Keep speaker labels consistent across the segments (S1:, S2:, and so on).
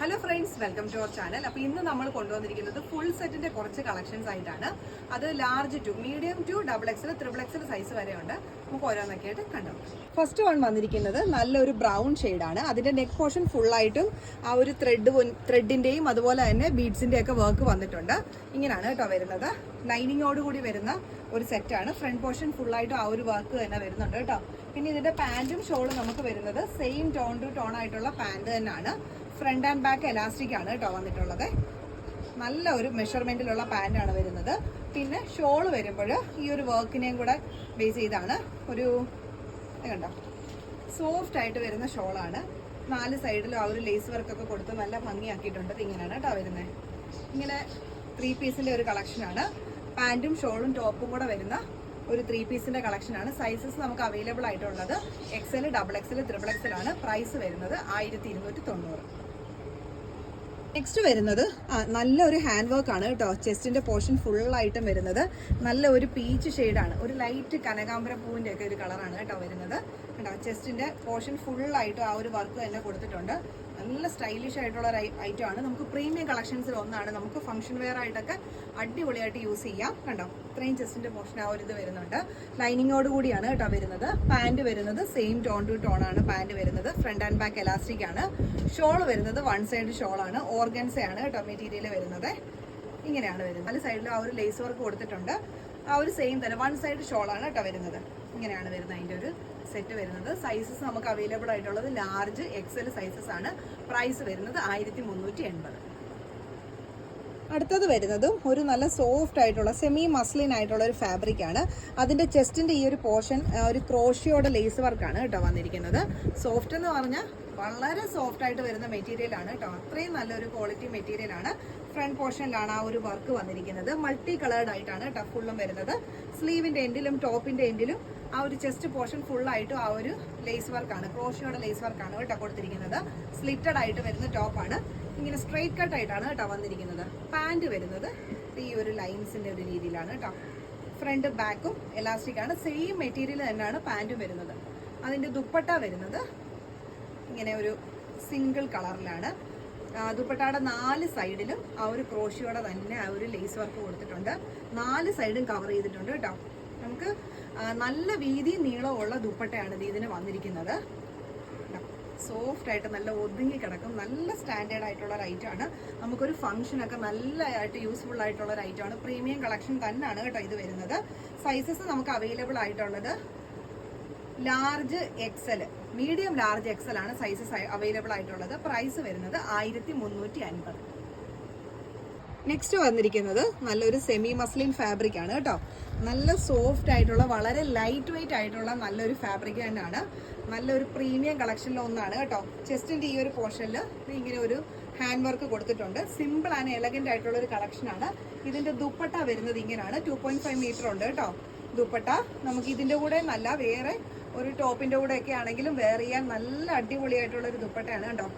S1: Hello friends welcome to our channel അപ്പോൾ ഇന്ന് നമ്മൾ കൊണ്ടുവന്നിരിക്കുന്നത് ഫുൾ സെറ്റിന്റെ കുറച്ച് കളക്ഷൻസ് ആയിട്ടാണ്. അത് large to medium to double XL triple XL size വരെയുണ്ട്. നമുക്ക് ഓരോന്നൊക്കെ ആയിട്ട് കണ്ടു ഫസ്റ്റ് വൺ വന്നിരിക്കുന്നത് നല്ലൊരു ബ്രൗൺ ആണ്. അതിന്റെ നെക്ക് പോർഷൻ ഫുള്ളായിട്ടും ആ ഒരു ത്രെഡ് ത്രെഡിന്റെയും അതുപോലെ തന്നെ ബീഡ്സിന്റെ ഒക്കെ വർക്ക് വന്നിട്ടുണ്ട്. ഇങ്ങനെയാണ് കേട്ടോ വരുന്നത്. ലൈനിങ്ങോട് കൂടി വരുന്ന ഒരു സെറ്റാണ് ഫ്രണ്ട് പോർഷൻ ഫുള്ളായിട്ടും ആ ഒരു വർക്ക് തന്നെ വരുന്നുണ്ട് കേട്ടോ. പിന്നെ ഇതിന്റെ പാന്റും ഷോളും നമുക്ക് വരുന്നത് സെയിം ടോൺ ടു ടോൺ ആയിട്ടുള്ള പാന്റ് തന്നെയാണ്. ഫ്രണ്ട് ആൻഡ് ബാക്ക് എലാസ്റ്റിക് ആണ് കേട്ടോ വന്നിട്ടുള്ളത്. നല്ല ഒരു മെഷർമെന്റിലുള്ള പാന്റാണ് വരുന്നത്. പിന്നെ ഷോൾ വരുമ്പോൾ ഈ ഒരു വർക്കിനെയും കൂടെ ബേസ് ചെയ്താണ്. ഒരു കണ്ടോ? സോഫ്റ്റ് ആയിട്ട് വരുന്ന ഷോളാണ് നാല് സൈഡിലും ആ ഒരു ലേസ് വർക്കൊക്കെ കൊടുത്ത് നല്ല ഭംഗിയാക്കിയിട്ടുണ്ട് ഇങ്ങനെയാണ് കേട്ടോ വരുന്നത് ഇങ്ങനെ ത്രീ പീസിന്റെ ഒരു കളക്ഷനാണ് പാന്റും ഷോളും ടോപ്പും കൂടെ വരുന്ന ഒരു ത്രീ പീസിന്റെ കളക്ഷനാണ് സൈസസ് നമുക്ക് അവൈലബിൾ ആയിട്ടുള്ളത് XL double XL triple XL ആണ്. പ്രൈസ് വരുന്നത് ആയിരത്തി ഇരുന്നൂറ്റി തൊണ്ണൂറ്. നെക്സ്റ്റ് വരുന്നത് നല്ലൊരു ഹാൻഡ് വർക്ക് ആണ് കേട്ടോ. ചെസ്റ്റിന്റെ പോർഷൻ ഫുൾ ആയിട്ടും വരുന്നത്. നല്ല ഒരു പീച്ച് ഷെയ്ഡാണ് ഒരു ലൈറ്റ് കനകാംബര പൂവിന്റെ ഒക്കെ ഒരു കളറാണ് കേട്ടോ വരുന്നത്. കേട്ടോ ചെസ്റ്റിന്റെ പോർഷൻ ഫുൾ ആയിട്ടും ആ ഒരു വർക്ക് തന്നെ കൊടുത്തിട്ടുണ്ട്. നല്ല സ്റ്റൈലിഷ് ആയിട്ടുള്ള ഒരു ഐറ്റം ആണ്. നമുക്ക് പ്രീമിയം കളക്ഷൻസിൽ ഒന്നാണ്. നമുക്ക് ഫംഗ്ഷൻ വെയർ ആയിട്ടൊക്കെ അടിപൊളിയായിട്ട് യൂസ് ചെയ്യാം. കണ്ടോ? ഇത്രയും ചെസ്റ്റിന്റെ പോർഷൻ ആ ഒരു ഇത് വരുന്നുണ്ട് ലൈനിങ്ങോട് കൂടിയാണ് കേട്ടോ വരുന്നത്. പാന്റ് വരുന്നത് സെയിം ടോൺ ടു ടോൺ ആണ് പാന്റ് വരുന്നത്. ഫ്രണ്ട് ആൻഡ് ബാക്ക് എലാസ്റ്റിക് ആണ്. ഷോൾ വരുന്നത് വൺ സൈഡ് ഷോൾ ആണ്. ഓർഗൻസ ആണ് കേട്ടോ മെറ്റീരിയൽ വരുന്നത്. ഇങ്ങനെയാണ് വരുന്നത്. നാല് സൈഡിലും ആ ഒരു ലേസ് വർക്ക് കൊടുത്തിട്ടുണ്ട്. ആ ഒരു സെയിം തന്നെ വൺ സൈഡ് ഷോളാണ് കേട്ടോ വരുന്നത്. ഇങ്ങനെയാണ് വരുന്നത് അതിന്റെ ഒരു സെറ്റ് വരുന്നത്. സൈസസ് നമുക്ക് അവൈലബിൾ ആയിട്ടുള്ളത് ലാർജ് എക്സൽ സൈസസ് ആണ്. പ്രൈസ് വരുന്നത് ആയിരത്തി മുന്നൂറ്റി എൺപത് അടുത്തത് വരുന്നതും ഒരു നല്ല സോഫ്റ്റ് ആയിട്ടുള്ള സെമി മസ്ലിൻ ആയിട്ടുള്ള ഒരു ഫാബ്രിക് ആണ്. അതിന്റെ ചെസ്റ്റിന്റെ ഈ ഒരു പോർഷൻ ഒരു ക്രോഷിയോടെ ലേസ് വർക്കാണ് കേട്ടോ വന്നിരിക്കുന്നത്. സോഫ്റ്റ് എന്ന് പറഞ്ഞാൽ വളരെ സോഫ്റ്റ് ആയിട്ട് വരുന്ന മെറ്റീരിയൽ ആണ് കേട്ടോ അത്രയും നല്ലൊരു ക്വാളിറ്റി മെറ്റീരിയൽ ആണ്. ഫ്രണ്ട് പോർഷനിലാണ് ആ ഒരു വർക്ക് വന്നിരിക്കുന്നത്. മൾട്ടി കളേർഡ് ആയിട്ടാണ് കേട്ടോ ഫുള്ളും വരുന്നത്. സ്ലീവിന്റെ എൻഡിലും ടോപ്പിന്റെ എൻഡിലും ആ ഒരു ചെസ്റ്റ് പോർഷൻ ഫുൾ ആയിട്ടും ആ ഒരു ലേസ് വർക്കാണ് ക്രോഷിയോടെ ലേസ് വർക്കാണ് കേട്ടോ കൊടുത്തിരിക്കുന്നത്. സ്ലിറ്റഡ് ആയിട്ട് വരുന്ന ടോപ്പാണ് ഇങ്ങനെ സ്ട്രെയിറ്റ് കട്ട് ആയിട്ടാണ് കേട്ടോ വന്നിരിക്കുന്നത്. പാന്റ് വരുന്നത് ഈ ഒരു ലൈൻസിന്റെ ഒരു രീതിയിലാണ് കേട്ടോ ഫ്രണ്ട് ബാക്കും എലാസ്റ്റിക് ആണ്. സെയിം മെറ്റീരിയൽ തന്നെയാണ് പാന്റും വരുന്നത്. അതിന്റെ ദുപ്പട്ട വരുന്നത് ഇങ്ങനെ ഒരു സിംഗിൾ കളറിലാണ്. ദുപ്പട്ടയുടെ നാല് സൈഡിലും ആ ഒരു ക്രോഷിയോടെ തന്നെ ആ ഒരു ലേസ് വർക്ക് കൊടുത്തിട്ടുണ്ട്. നാല് സൈഡും കവർ ചെയ്തിട്ടുണ്ട് കേട്ടോ. നമുക്ക് നല്ല വീതി നീളമുള്ള ദുപ്പട്ടയാണ് ഇത് ഇതിന് വന്നിരിക്കുന്നത്. സോഫ്റ്റ് ആയിട്ട് നല്ല ഒതുങ്ങി കിടക്കും. നല്ല സ്റ്റാൻഡേർഡ് ആയിട്ടുള്ള item ആണ്. നമുക്കൊരു ഫംഗ്ഷനൊക്കെ നല്ലതായിട്ട് യൂസ്ഫുൾ ആയിട്ടുള്ള ഒരു ആണ്. പ്രീമിയം കളക്ഷൻ തന്നെയാണ് കേട്ടോ ഇത് വരുന്നത്. സൈസസ് നമുക്ക് അവൈലബിൾ ആയിട്ടുള്ളത്. Large XL medium large XL ആണ് സൈസസ് അവൈലബിൾ ആയിട്ടുള്ളത്. പ്രൈസ് വരുന്നത് ആയിരത്തി മുന്നൂറ്റി അൻപത് നെക്സ്റ്റ് വന്നിരിക്കുന്നത് നല്ലൊരു സെമി മസ്ലിൻ ഫാബ്രിക് ആണ് കേട്ടോ. നല്ല സോഫ്റ്റ് ആയിട്ടുള്ള വളരെ ലൈറ്റ് വെയിറ്റ് ആയിട്ടുള്ള നല്ലൊരു ഫാബ്രിക് തന്നെയാണ്. നല്ലൊരു പ്രീമിയം കളക്ഷനിൽ ഒന്നാണ് കേട്ടോ. ചെസ്റ്റിന്റെ ഈ ഒരു പോർഷനിൽ ഇങ്ങനെ ഒരു ഹാൻഡ് വർക്ക് കൊടുത്തിട്ടുണ്ട്. സിമ്പിൾ ആൻഡ് എലഗന്റ് ആയിട്ടുള്ള ഒരു കളക്ഷനാണ് ഇതിന്റെ ദുപ്പട്ട വരുന്നത് ഇങ്ങനെയാണ് ടു പോയിന്റ് ഫൈവ് മീറ്റർ ഉണ്ട് കേട്ടോ. ദുപ്പട്ട. നമുക്ക് ഇതിന്റെ കൂടെ നല്ല വേറെ ഒരു ടോപ്പിന്റെ കൂടെ ഒക്കെ ആണെങ്കിലും വെയർ ചെയ്യാൻ നല്ല അടിപൊളിയായിട്ടുള്ള ഒരു ദുപ്പട്ടയാണ് കേട്ടോ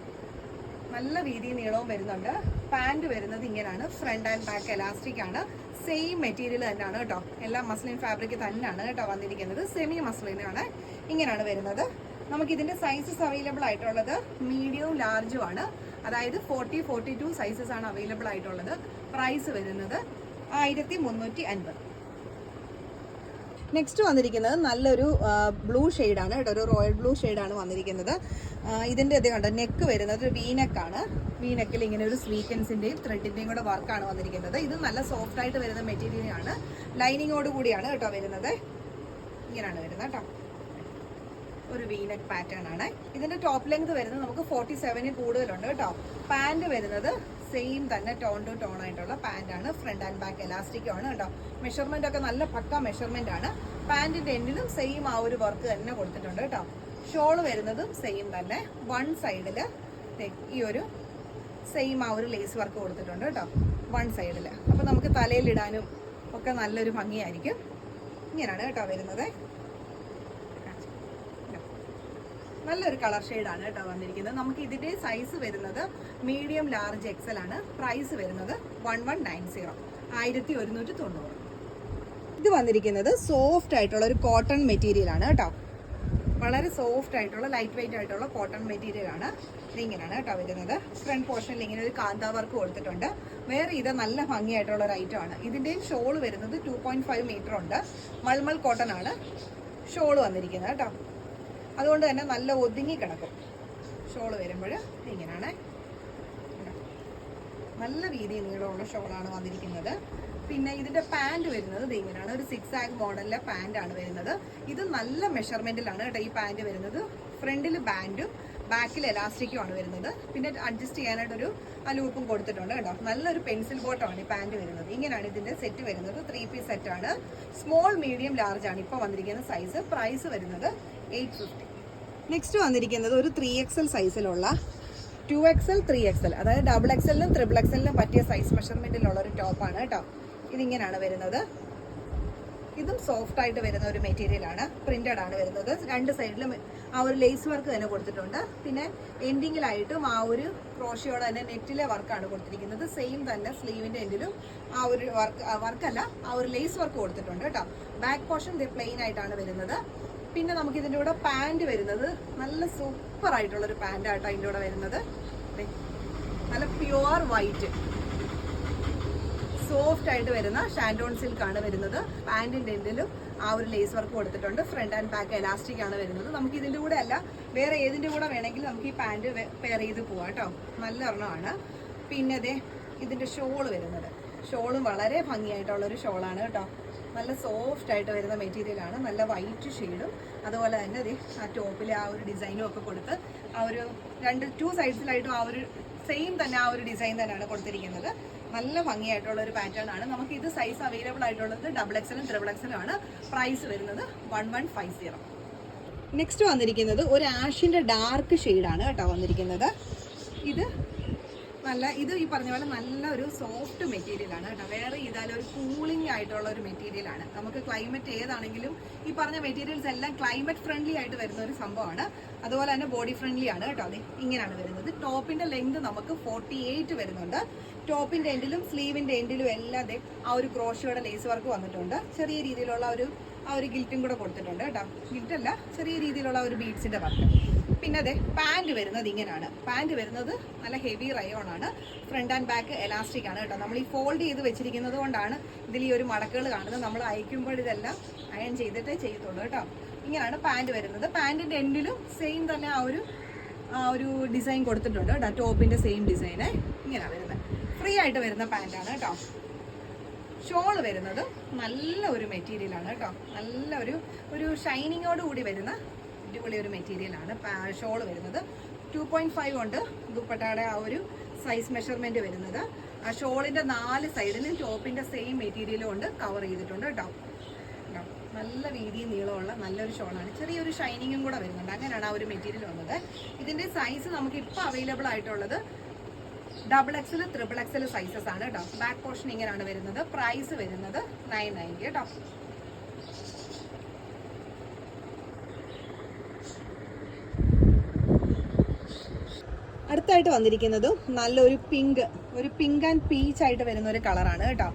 S1: നല്ല വീതി നീളവും വരുന്നുണ്ട്. പാന്റ് വരുന്നത് ഇങ്ങനെയാണ്. ഫ്രണ്ട് ആൻഡ് ബാക്ക് എലാസ്റ്റിക് ആണ്. സെയിം മെറ്റീരിയൽ തന്നെയാണ് കേട്ടോ. എല്ലാം മസ്ലിൻ ഫാബ്രിക് തന്നെയാണ് കേട്ടോ വന്നിരിക്കുന്നത്. സെമി മസ്ലിനാണ് ഇങ്ങനെയാണ് വരുന്നത്. നമുക്ക് ഇതിന്റെ സൈസസ് അവൈലബിൾ ആയിട്ടുള്ളത് മീഡിയവും ലാർജും ആണ്. അതായത് ഫോർട്ടി ഫോർട്ടി ടു സൈസസ് ആണ് അവൈലബിൾ ആയിട്ടുള്ളത്. പ്രൈസ് വരുന്നത് ആയിരത്തി മുന്നൂറ്റി അൻപത്. നെക്സ്റ്റ് വന്നിരിക്കുന്നത് നല്ലൊരു ബ്ലൂ ഷെയ്ഡാണ് കേട്ടോ. ഒരു റോയൽ ബ്ലൂ ഷെയ്ഡാണ് വന്നിരിക്കുന്നത്. ഇതിന്റെ ഇത് കണ്ടോ? നെക്ക് വരുന്നത് ഒരു വീനെക്കാണ് വീനെക്കിൽ ഇങ്ങനെ ഒരു സ്വീക്കൻസിന്റെയും ത്രെഡിന്റെയും കൂടെ വർക്കാണ് വന്നിരിക്കുന്നത്. ഇത് നല്ല സോഫ്റ്റ് ആയിട്ട് വരുന്ന മെറ്റീരിയലാണ് ലൈനിങ്ങോട് കൂടിയാണ് കേട്ടോ വരുന്നത്. ഇങ്ങനെയാണ് വരുന്നത് കേട്ടോ. ഒരു വീനെക്ക് പാറ്റേൺ ആണ്. ഇതിന്റെ ടോപ്പ് ലെങ്ത് വരുന്നത് നമുക്ക് ഫോർട്ടി സെവനിൽ കൂടുതലുണ്ട് കേട്ടോ. പാന്റ് വരുന്നത് സെയിം തന്നെ ടോൺ ടു ടോൺ ആയിട്ടുള്ള പാന്റ് ആണ്. ഫ്രണ്ട് ആൻഡ് ബാക്ക് എലാസ്റ്റിക്കും ആണ് കേട്ടോ. മെഷർമെന്റ് ഒക്കെ നല്ല പക്ക മെഷർമെന്റ് ആണ്. പാന്റിന്റെ എൻഡിലും സെയിം ആ ഒരു വർക്ക് തന്നെ കൊടുത്തിട്ടുണ്ട് കേട്ടോ. ഷോൾ വരുന്നതും സെയിം തന്നെ. വൺ സൈഡിൽ ഈ ഒരു സെയിം ആ ഒരു ലേസ് വർക്ക് കൊടുത്തിട്ടുണ്ട് കേട്ടോ. വൺ സൈഡിൽ അപ്പൊ നമുക്ക് തലയിലിടാനും ഒക്കെ നല്ലൊരു ഭംഗിയായിരിക്കും. ഇങ്ങനെയാണ് കേട്ടോ വരുന്നത്. നല്ലൊരു കളർ ആണ് കേട്ടോ വന്നിരിക്കുന്നത്. നമുക്ക് ഇതിന്റെ സൈസ് വരുന്നത് മീഡിയം ലാർജ് എക്സൽ ആണ്. പ്രൈസ് വരുന്നത് വൺ വൺ നയൻ സീറോ ആയിരത്തി ഒരുന്നൂറ്റി തൊണ്ണൂറ് ഇത് വന്നിരിക്കുന്നത് സോഫ്റ്റ് ആയിട്ടുള്ള ഒരു കോട്ടൺ മെറ്റീരിയൽ ആണ് കേട്ടോ. വളരെ സോഫ്റ്റ് ആയിട്ടുള്ള ലൈറ്റ് വെയിറ്റ് ആയിട്ടുള്ള കോട്ടൺ മെറ്റീരിയൽ ആണ് ഇതിങ്ങനെയാണ് കേട്ടോ വരുന്നത്. ഫ്രണ്ട് പോർഷനിൽ ഇങ്ങനെ ഒരു കാന്താ വർക്ക് കൊടുത്തിട്ടുണ്ട്. വേറെ ഇത് നല്ല ഭംഗിയായിട്ടുള്ള ഒരു ഐറ്റം ആണ്. ഇതിന്റെയും ഷോൾ വരുന്നത് ടു പോയിന്റ് ഫൈവ് മീറ്റർ ഉണ്ട്. മൾമൾ കോട്ടൺ ആണ്. ഷോൾ വന്നിരിക്കുന്നത് കേട്ടോ. അതുകൊണ്ട് തന്നെ നല്ല ഒതുങ്ങി കിടക്കും. ഷോൾ വരുമ്പോൾ ഇങ്ങനെയാണ് നല്ല രീതിയിൽ നീളമുള്ള ഷോളാണ് വന്നിരിക്കുന്നത്. പിന്നെ ഇതിന്റെ പാന്റ് വരുന്നത് ഇങ്ങനെയാണ് ഒരു സിക്സ് ആഗ് മോഡലിലെ പാന്റാണ് വരുന്നത്. ഇത് നല്ല മെഷർമെന്റിലാണ് കേട്ടോ ഈ പാന്റ് വരുന്നത്. ഫ്രണ്ടിൽ ബാൻഡും ബാക്കിൽ എലാസ്റ്റിക്കും ആണ് വരുന്നത്. പിന്നെ അഡ്ജസ്റ്റ് ചെയ്യാനായിട്ടൊരു ലൂപ്പും കൊടുത്തിട്ടുണ്ട് കേട്ടോ. നല്ലൊരു പെൻസിൽ ബോട്ടമാണ് ഈ പാന്റ് വരുന്നത്. ഇങ്ങനെയാണ് ഇതിന്റെ സെറ്റ് വരുന്നത്. ത്രീ പീസ് സെറ്റാണ് സ്മോൾ മീഡിയം ലാർജ് ആണ് ഇപ്പോൾ വന്നിരിക്കുന്ന സൈസ് പ്രൈസ് വരുന്നത് എയ്റ്റ് ഫിഫ്റ്റി നെക്സ്റ്റ് വന്നിരിക്കുന്നത് ഒരു ത്രീ എക്സൽ സൈസിലുള്ള ടു എക്സൽ ത്രീ എക്സൽ അതായത് ഡബിൾ എക്സലിനും ത്രിബിൾ എക്സലിനും പറ്റിയ സൈസ് മെഷർമെന്റിലുള്ള ഒരു ടോപ്പാണ് കേട്ടോ. ഇതിങ്ങനെയാണ് വരുന്നത്. ഇതും സോഫ്റ്റ് ആയിട്ട് വരുന്ന ഒരു മെറ്റീരിയലാണ് പ്രിന്റഡ് ആണ് വരുന്നത്. രണ്ട് സൈഡിലും ആ ഒരു ലേസ് വർക്ക് തന്നെ കൊടുത്തിട്ടുണ്ട്. പിന്നെ എൻഡിങ്ങിലായിട്ടും ആ ഒരു ക്രോഷയോടെ തന്നെ നെറ്റിലെ വർക്കാണ് കൊടുത്തിരിക്കുന്നത്. സെയിം തന്നെ സ്ലീവിന്റെ എൻഡിലും ആ ഒരു വർക്ക് വർക്കല്ല ആ ഒരു ലേസ് വർക്ക് കൊടുത്തിട്ടുണ്ട് കേട്ടോ. ബാക്ക് പോർഷൻ പ്ലെയിൻ ആയിട്ടാണ് വരുന്നത്. പിന്നെ നമുക്ക് ഇതിന്റെ കൂടെ പാന്റ് വരുന്നത് നല്ല സൂപ്പർ ആയിട്ടുള്ളൊരു പാന്റ് ആട്ടോ അതിന്റെ കൂടെ വരുന്നത്. നല്ല പ്യുവർ വൈറ്റ് സോഫ്റ്റ് ആയിട്ട് വരുന്ന ഷാൻഡോൺ സിൽക്ക് ആണ് വരുന്നത്. പാന്റിന്റെ എൻഡിലും ആ ഒരു ലേസ് വർക്ക് കൊടുത്തിട്ടുണ്ട്. ഫ്രണ്ട് ആൻഡ് ബാക്ക് എലാസ്റ്റിക് ആണ് വരുന്നത്. നമുക്ക് ഇതിന്റെ കൂടെ അല്ല വേറെ ഏതിന്റെ കൂടെ വേണമെങ്കിലും നമുക്ക് ഈ പാന്റ് പെയർ ചെയ്ത് പോവാം കേട്ടോ. നല്ല ഒരെണ്ണമാണ്. പിന്നെ അതെ ഇതിന്റെ ഷോൾ വരുന്നത്. ഷോളും വളരെ ഭംഗിയായിട്ടുള്ളൊരു ഷോളാണ് കേട്ടോ. നല്ല സോഫ്റ്റ് ആയിട്ട് വരുന്ന മെറ്റീരിയൽ ആണ്. നല്ല വൈറ്റ് ഷെയ്ഡും അതുപോലെ തന്നെ അതെ ആ ടോപ്പിൽ ആ ഒരു ഡിസൈനും ഒക്കെ കൊടുത്ത് ആ ഒരു രണ്ട് ടു സൈഡ്സിലായിട്ടും ആ ഒരു സെയിം തന്നെ ആ ഒരു ഡിസൈൻ തന്നെയാണ് കൊടുത്തിരിക്കുന്നത്. നല്ല ഭംഗിയായിട്ടുള്ള ഒരു പാറ്റേൺ ആണ്. നമുക്ക് ഇത് സൈസ് അവൈലബിൾ ആയിട്ടുള്ളത് ഡബിൾ എക്സലും ത്രിബിൾ എക്സലും ആണ്. പ്രൈസ് വരുന്നത് one one five zero next വന്നിരിക്കുന്നത് ഒരു ആഷിന്റെ ഡാർക്ക് ഷെയ്ഡാണ് കേട്ടോ വന്നിരിക്കുന്നത്. ഇത് നല്ല ഇത് ഈ പറഞ്ഞ പോലെ നല്ല ഒരു സോഫ്റ്റ് മെറ്റീരിയൽ ആണ് കേട്ടോ. വേറെ ഇതായാലും ഒരു കൂളിംഗ് ആയിട്ടുള്ള ഒരു മെറ്റീരിയൽ ആണ്. നമുക്ക് ക്ലൈമറ്റ് ഏതാണെങ്കിലും ഈ പറഞ്ഞ മെറ്റീരിയൽസ് എല്ലാം ക്ലൈമറ്റ് ഫ്രണ്ട്ലി ആയിട്ട് വരുന്ന ഒരു സംഭവമാണ്. അതുപോലെ തന്നെ ബോഡി ഫ്രണ്ട്ലി ആണ് കേട്ടോ. അതെ ഇങ്ങനെയാണ് വരുന്നത്. ടോപ്പിന്റെ ലെങ്ത് നമുക്ക് ഫോർട്ടി എയ്റ്റ് വരുന്നുണ്ട്. ടോപ്പിന്റെ എൻഡിലും സ്ലീവിന്റെ എൻഡിലും എല്ലാം ആ ഒരു ക്രോഷയുടെ ലേസ് വർക്ക് വന്നിട്ടുണ്ട്. ചെറിയ രീതിയിലുള്ള ഒരു ആ ഒരു ഗിൽറ്റും കൂടെ കൊടുത്തിട്ടുണ്ട് കേട്ടോ. ഗിൽറ്റ് അല്ല ചെറിയ രീതിയിലുള്ള ഒരു ബീഡ്സിന്റെ വർക്ക് പിന്നെ അതെ പാന്റ് വരുന്നത് ഇങ്ങനെയാണ്. പാന്റ് വരുന്നത് നല്ല ഹെവി റയോൺ ആണ്. ഫ്രണ്ട് ആൻഡ് ബാക്ക് എലാസ്റ്റിക് ആണ് കേട്ടോ. നമ്മൾ ഈ ഫോൾഡ് ചെയ്ത് വെച്ചിരിക്കുന്നത് കൊണ്ടാണ് ഇതിൽ ഈ ഒരു മടക്കുകൾ കാണുന്നത്. നമ്മൾ അയക്കുമ്പോൾ ഇതെല്ലാം അയൺ ചെയ്തിട്ടേ ചെയ്യത്തുള്ളൂ കേട്ടോ. ഇങ്ങനെയാണ് പാന്റ് വരുന്നത്. പാന്റിന്റെ എൻഡിലും സെയിം തന്നെ ആ ഒരു ആ ഒരു ഡിസൈൻ കൊടുത്തിട്ടുണ്ട് കേട്ടോ. ടോപ്പിന്റെ സെയിം ഡിസൈന് ഇങ്ങനെയാണ് വരുന്നത്. ഫ്രീ ആയിട്ട് വരുന്ന പാന്റാണ് കേട്ടോ. ഷോൾ വരുന്നത് നല്ല ഒരു മെറ്റീരിയലാണ് കേട്ടോ. നല്ല ഒരു ഒരു ഷൈനിങ്ങോട് കൂടി വരുന്ന അടിപൊളി ഒരു മെറ്റീരിയലാണ് ഷോൾ വരുന്നത്. ടു പോയിന്റ് ഫൈവ് ഉണ്ട്. ദുപ്പട്ടയുടെ ആ ഒരു സൈസ് മെഷർമെന്റ് വരുന്നത്. ആ ഷോളിന്റെ നാല് സൈഡിലും ടോപ്പിന്റെ സെയിം മെറ്റീരിയലും ഉണ്ട്. കവർ ചെയ്തിട്ടുണ്ട് കേട്ടോ. നല്ല വീതിയും നീളമുള്ള നല്ലൊരു ഷോളാണ് ചെറിയൊരു ഷൈനിങ്ങും കൂടെ വരുന്നുണ്ട്. അങ്ങനെയാണ് ആ ഒരു മെറ്റീരിയൽ വന്നത്. ഇതിന്റെ സൈസ് നമുക്ക് ഇപ്പോൾ അവൈലബിൾ ആയിട്ടുള്ളത് double XL triple XL sizes ആണ് കേട്ടോ. ബാക്ക് പോർഷൻ ഇങ്ങനെയാണ് വരുന്നത്. പ്രൈസ് വരുന്നത് നയൻ നയന്റി കേട്ടോ. അടുത്തായിട്ട് വന്നിരിക്കുന്നത് നല്ലൊരു പിങ്ക് ഒരു പിങ്ക് ആൻഡ് പീച്ച് ആയിട്ട് വരുന്ന ഒരു കളറാണ് കേട്ടോ.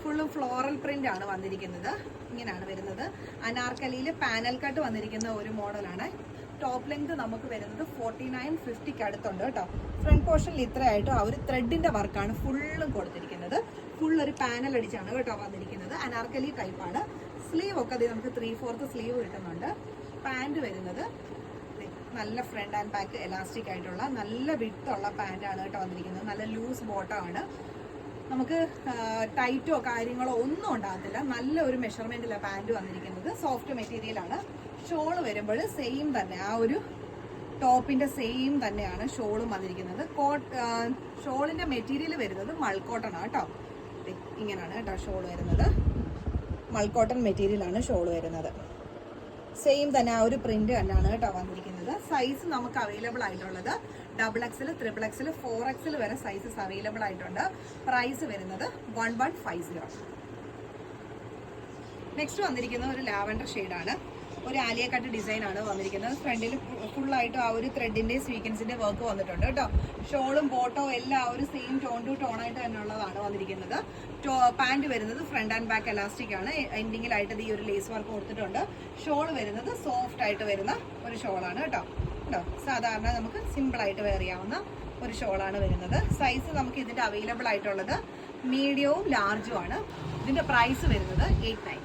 S1: ഫുള്ളും ഫ്ലോറൽ പ്രിന്റ് ആണ് വന്നിരിക്കുന്നത്. ഇങ്ങനെയാണ് വരുന്നത്. അനാർക്കലിയിൽ പാനൽ കട്ട് വന്നിരിക്കുന്ന ഒരു മോഡലാണ് ടോപ്പ് ലെങ്ത് നമുക്ക് വരുന്നത് ഫോർട്ടി നയൻ ഫിഫ്റ്റിക്ക് അടുത്തുണ്ട് കേട്ടോ. ഫ്രണ്ട് പോർഷനിൽ ഇത്രയായിട്ടും ആ ഒരു ത്രെഡിന്റെ വർക്കാണ് ഫുള്ളും കൊടുത്തിരിക്കുന്നത്. ഫുൾ ഒരു പാനൽ അടിച്ചാണ് കേട്ടോ വന്നിരിക്കുന്നത്. അനാർക്കലി ടൈപ്പാണ് സ്ലീവ് ഒക്കെ നമുക്ക് ത്രീ ഫോർത്ത് സ്ലീവ് കിട്ടുന്നുണ്ട്. പാന്റ് വരുന്നത് നല്ല ഫ്രണ്ട് ആൻഡ് ബാക്ക് എലാസ്റ്റിക് ആയിട്ടുള്ള നല്ല വിട്ടുള്ള പാന്റാണ് കേട്ടോ വന്നിരിക്കുന്നത്. നല്ല ലൂസ് ബോട്ടമാണ് നമുക്ക് ടൈറ്റോ കാര്യങ്ങളോ ഒന്നും ഉണ്ടാകത്തില്ല. നല്ല ഒരു മെഷർമെന്റിലെ പാന്റ് വന്നിരിക്കുന്നത്. സോഫ്റ്റ് മെറ്റീരിയലാണ് ഷോൾ വരുമ്പോൾ സെയിം തന്നെ. ആ ഒരു ടോപ്പിന്റെ സെയിം തന്നെയാണ് ഷോളും വന്നിരിക്കുന്നത്. കോട്ട് ഷോളിന്റെ മെറ്റീരിയൽ വരുന്നത് മൾക്കോട്ടൺ കേട്ടോ. ദേ, ഇങ്ങനെയാണ് കേട്ടോ ഷോൾ വരുന്നത്. മൾക്കോട്ടൺ മെറ്റീരിയൽ ആണ് ഷോൾ വരുന്നത്. സെയിം തന്നെ ആ ഒരു പ്രിന്റ് തന്നെയാണ് കേട്ടോ വന്നിരിക്കുന്നത്. സൈസ് നമുക്ക് അവൈലബിൾ ആയിട്ടുള്ളത്. ഡബിൾ എക്സിൽ ത്രിബിൾ എക്സിൽ ഫോർ എക്സിൽ വരെ സൈസസ് അവൈലബിൾ ആയിട്ടുണ്ട്. പ്രൈസ് വരുന്നത് one one five zero next വന്നിരിക്കുന്ന ഒരു ലാവൻഡർ ഷെയ്ഡാണ് ഒരു ആലിയ കട്ട് ഡിസൈൻ ആണ് വന്നിരിക്കുന്നത്. ഫ്രണ്ടിൽ ഫുള്ളായിട്ട് ആ ഒരു ത്രെഡിന്റെ സ്വീക്കൻസിന്റെ വർക്ക് വന്നിട്ടുണ്ട് കേട്ടോ. ഷോളും ബോട്ടോ എല്ലാം ഒരു സെയിം ടോൺ ടു ടോൺ ആയിട്ട് തന്നെ ഉള്ളതാണ് വന്നിരിക്കുന്നത് പാന്റ് വരുന്നത് ഫ്രണ്ട് ആൻഡ് ബാക്ക് എലാസ്റ്റിക് ആണ്. എൻഡിങ്ങിലായിട്ട് ഈ ഒരു ലേസ് വർക്ക് കൊടുത്തിട്ടുണ്ട്. ഷോൾ വരുന്നത് സോഫ്റ്റ് ആയിട്ട് വരുന്ന ഒരു ഷോളാണ് കേട്ടോ. കേട്ടോ സാധാരണ നമുക്ക് സിമ്പിൾ ആയിട്ട് വെയർ ചെയ്യാവുന്ന ഒരു ഷോളാണ് വരുന്നത്. സൈസ് നമുക്ക് ഇതിന്റെ അവൈലബിൾ ആയിട്ടുള്ളത് മീഡിയവും ലാർജും ആണ്. ഇതിന്റെ പ്രൈസ് വരുന്നത് എയ്റ്റ് നയന്റി